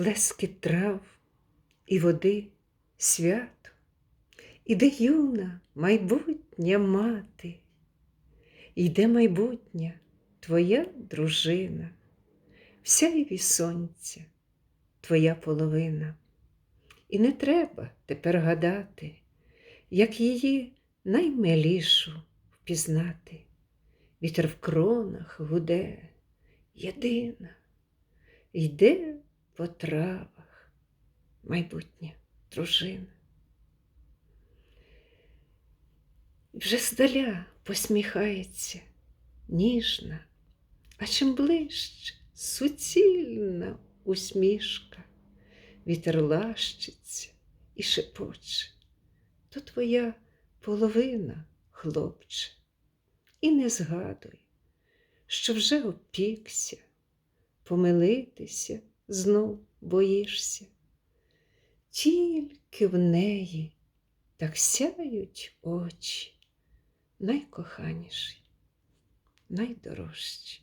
плескіт трав і води свято, іде юна майбутня мати, йде майбутня твоя дружина, вся і сонця, твоя половина. І не треба тепер гадати, як її наймилішу впізнати. Вітер в кронах гуде, єдина, йде по травах майбутня дружина. І Вже здаля посміхається ніжна, а чим ближче суцільна усмішка, вітер лащиться і шепоче, то твоя половина, хлопче, і не згадуй, що вже опікся, помилитися знов боїшся. Тільки в неї так сяють очі, найкоханіші, найдорожчі.